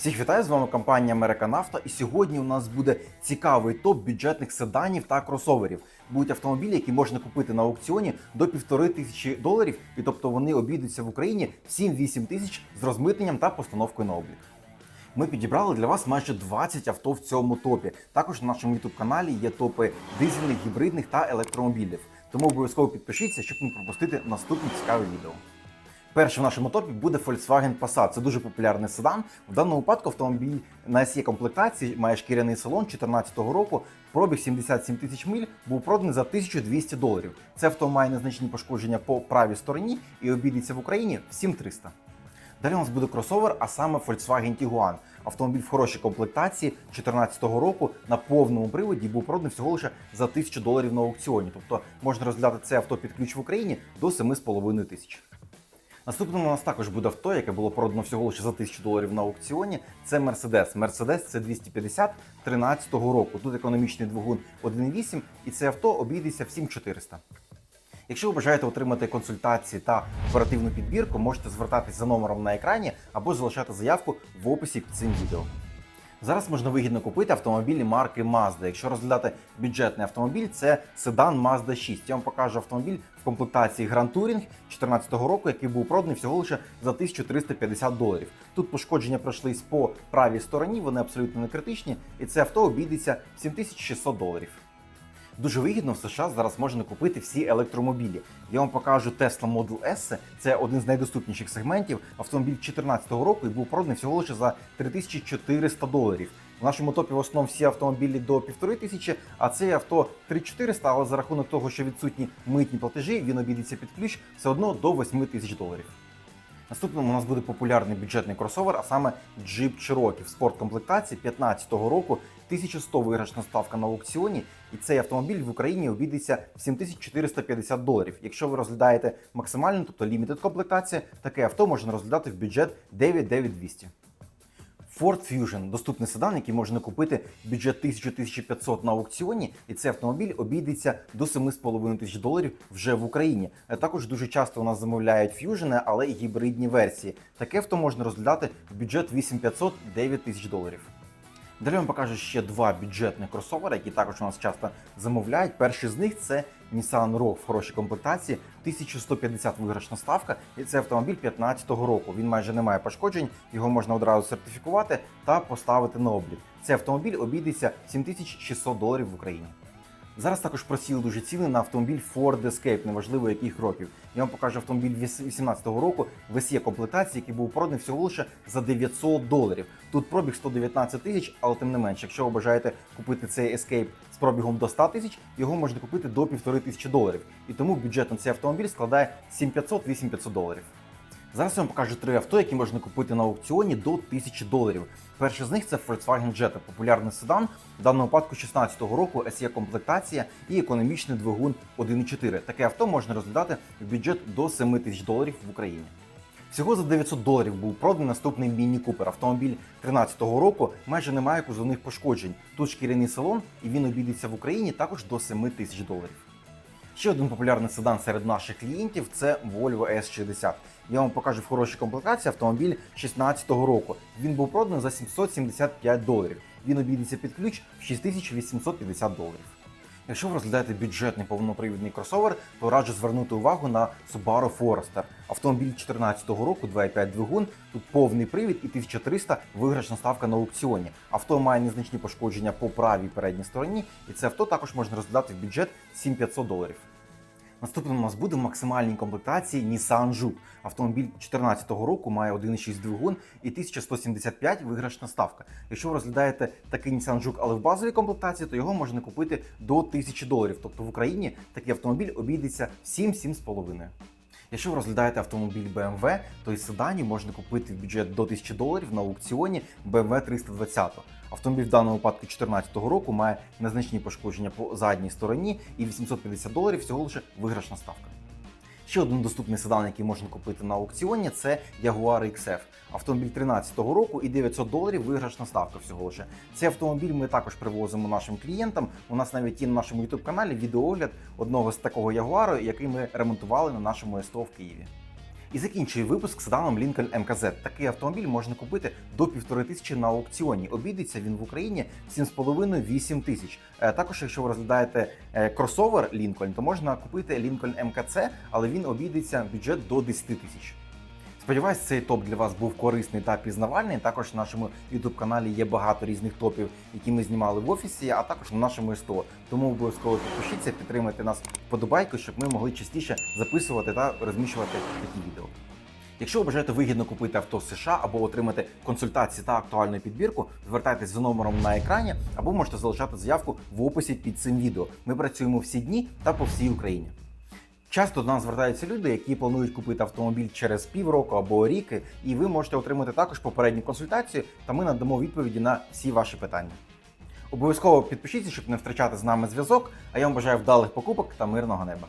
Всіх вітаю з вами компанія Америка Нафта. І сьогодні у нас буде цікавий топ бюджетних седанів та кросоверів. Будуть автомобілі, які можна купити на аукціоні до півтори тисячі доларів, і тобто вони обійдуться в Україні в 7-8 тисяч з розмитненням та постановкою на облік. Ми підібрали для вас майже 20 авто в цьому топі. Також на нашому youtube каналі є топи дизельних, гібридних та електромобілів. Тому обов'язково підпишіться, щоб не пропустити наступні цікаві відео. Першим в нашому топі буде Volkswagen Passat. Це дуже популярний седан. В даному випадку автомобіль на SE комплектації має шкіряний салон 2014 року. Пробіг 77 тисяч миль був проданий за 1200 доларів. Це авто має незначні пошкодження по правій стороні і обійдеться в Україні в 7300. Далі у нас буде кросовер, а саме Volkswagen Tiguan. Автомобіль в хорошій комплектації 2014 року на повному приводі був проданий всього лише за 1000 доларів на аукціоні. Тобто можна розглядати це авто під ключ в Україні до 7,5 тисяч. Наступним у нас також буде авто, яке було продано всього лише за 1000 доларів на аукціоні. Це Mercedes. Mercedes це 250 13 року. Тут економічний двигун 1.8 і це авто обійдеться в 7400. Якщо ви бажаєте отримати консультації та оперативну підбірку, можете звертатись за номером на екрані або залишати заявку в описі під цим відео. Зараз можна вигідно купити автомобілі марки Mazda. Якщо розглядати бюджетний автомобіль, це седан Mazda 6. Я вам покажу автомобіль в комплектації Grand Touring 2014 року, який був проданий всього лише за 1350 доларів. Тут пошкодження пройшлись по правій стороні, вони абсолютно не критичні, і це авто обійдеться в 7600 доларів. Дуже вигідно в США зараз можна купити всі електромобілі. Я вам покажу Tesla Model S. Це один з найдоступніших сегментів. Автомобіль 2014 року і був проданий всього лише за 3400 доларів. В нашому топі в основному всі автомобілі до 1500, а це авто 3400, але за рахунок того, що відсутні митні платежі, він обійдеться під ключ все одно до 8000 доларів. Наступним у нас буде популярний бюджетний кросовер, а саме Jeep Cherokee в спорткомплектації 2015 року 1100 виграшна ставка на аукціоні, і цей автомобіль в Україні обійдеться в 7450 доларів. Якщо ви розглядаєте максимальну, тобто лімітед комплектація, таке авто можна розглядати в бюджет 99200. Ford Fusion доступний седан, який можна купити бюджет 1000-1500 на аукціоні, і цей автомобіль обійдеться до 7,5 тисяч доларів вже в Україні. Е, Також дуже часто у нас замовляють Fusion, але й гібридні версії. Таке авто можна розглядати в бюджет 8500-9 тисяч доларів. Далі вам покажу ще два бюджетних кросовери, які також у нас часто замовляють. Перший з них це Nissan Rogue в хорошій комплектації, 1150 виграшна ставка, і це автомобіль 2015 року. Він майже не має пошкоджень, його можна одразу сертифікувати та поставити на облік. Цей автомобіль обійдеться 7600 доларів в Україні. Зараз також просіли дуже ціни на автомобіль Ford Escape, неважливо яких років. Я вам покажу автомобіль 2018 року в SE комплектації, який був проданий всього лише за 900 доларів. Тут пробіг 119 тисяч, але тим не менше, якщо ви бажаєте купити цей Escape з пробігом до 100 тисяч, його можна купити до 1500 доларів. І тому бюджет на цей автомобіль складає 7500-8500 доларів. Зараз я вам покажу три авто, які можна купити на аукціоні до 1000 доларів. Перший з них це Volkswagen Jetta, популярний седан, в даному випадку 16 року SE комплектація і економічний двигун 1.4. Таке авто можна розглядати в бюджет до 7 тисяч доларів в Україні. Всього за 900 доларів був проданий наступний Міні Купер. Автомобіль 13 року майже не має кузовних пошкоджень. Тут шкіряний салон, і він обійдеться в Україні також до 7 тисяч доларів. Ще один популярний седан серед наших клієнтів це Volvo S60. Я вам покажу в хорошій комплектації автомобіль 16 року. Він був проданий за 775 доларів. Він обійдеться під ключ в 6850 доларів. Якщо ви розглядаєте бюджетний повнопривідний кросовер, то раджу звернути увагу на Subaru Forester. Автомобіль 2014 року, 2,5 двигун, тут повний привід і 1300 виграшна ставка на аукціоні. Авто має незначні пошкодження по правій передній стороні, і це авто також можна розглядати в бюджет 7500 доларів. Наступним у нас буде в максимальній комплектації Nissan Juke. Автомобіль 2014 року має 1,6 двигун і 1175 виграшна ставка. Якщо ви розглядаєте такий Nissan Juke, але в базовій комплектації, то його можна купити до 1000 доларів. Тобто в Україні такий автомобіль обійдеться 7-7,5. Якщо ви розглядаєте автомобіль BMW, то із седані можна купити в бюджет до 1000 доларів на аукціоні BMW 320. Автомобіль в даному випадку 2014 року має незначні пошкодження по задній стороні і 850 доларів всього лише виграшна ставка. Ще один доступний седан, який можна купити на аукціоні, це Jaguar XF. Автомобіль 2013 року і 900 доларів виграшна ставка всього лише. Цей автомобіль ми також привозимо нашим клієнтам. У нас навіть є на нашому youtube каналі відеоогляд одного з такого ягуару, який ми ремонтували на нашому СТО в Києві. І закінчує випуск седаном Lincoln MKZ. Такий автомобіль можна купити до півтори тисячі на аукціоні. Обійдеться він в Україні 7,5-8 тисяч. Е, Також, якщо ви розглядаєте е, кросовер Lincoln, то можна купити Lincoln МКЦ, але він обійдеться бюджет до 10 тисяч. Сподіваюсь, цей топ для вас був корисний та пізнавальний. Також на нашому youtube каналі є багато різних топів, які ми знімали в офісі, а також на нашому СТО. Тому обов'язково підпишіться, підтримайте нас вподобайку, щоб ми могли частіше записувати та розміщувати такі відео. Якщо ви бажаєте вигідно купити авто з США або отримати консультації та актуальну підбірку, звертайтесь за номером на екрані або можете залишати заявку в описі під цим відео. Ми працюємо всі дні та по всій Україні. Часто до нас звертаються люди, які планують купити автомобіль через півроку або рік, і ви можете отримати також попередню консультацію, та ми надамо відповіді на всі ваші питання. Обов'язково підпишіться, щоб не втрачати з нами зв'язок. А я вам бажаю вдалих покупок та мирного неба.